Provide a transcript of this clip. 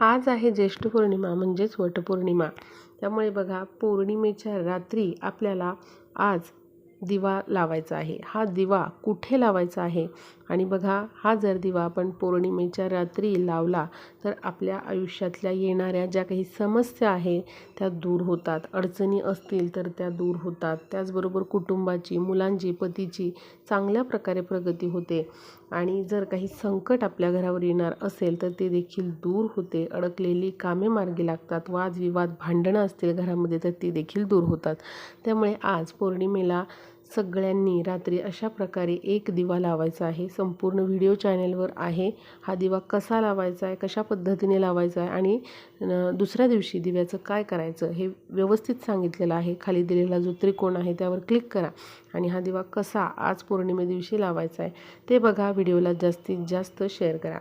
आज आहे ज्येष्ठ पौर्णिमा म्हणजेच वटपौर्णिमा. त्यामुळे बघा पौर्णिमेच्या रात्री आपल्याला आज दिवा लावायचा आहे. हा दिवा कुठे लावायचा आहे? आणि बघा हा जर दिवा आपण पौर्णिमेच्या रात्री लावला तर आपल्या आयुष्यातल्या येणाऱ्या ज्या काही समस्या आहे त्या दूर होतात. अडचणी असतील तर त्या दूर होतात. त्याचबरोबर कुटुंबाची मुलांची पतीची चांगल्या प्रकारे प्रगती होते. आणि जर काही संकट आपल्या घरावर येणार असेल तर ते देखील दूर होते. अडकलेली कामे मार्गी लागतात. वादविवाद भांडणं असतील घरामध्ये तर ती देखील दूर होतात. त्यामुळे आज पौर्णिमेला सगळ्यांनी रात्री अशा प्रकारे एक दिवा लावायचा आहे. संपूर्ण व्हिडिओ चॅनेलवर आहे. हा दिवा कसा लावायचा आहे कशा पद्धतीने लावायचा आहे आणि दुसऱ्या दिवशी दिव्याचं काय करायचं हे व्यवस्थित सांगितलेलं आहे. खाली दिलेला जो त्रिकोण आहे त्यावर क्लिक करा आणि हा दिवा कसा आज पौर्णिमे दिवशी लावायचा आहे ते बघा. व्हिडिओला जास्तीत जास्त शेअर करा.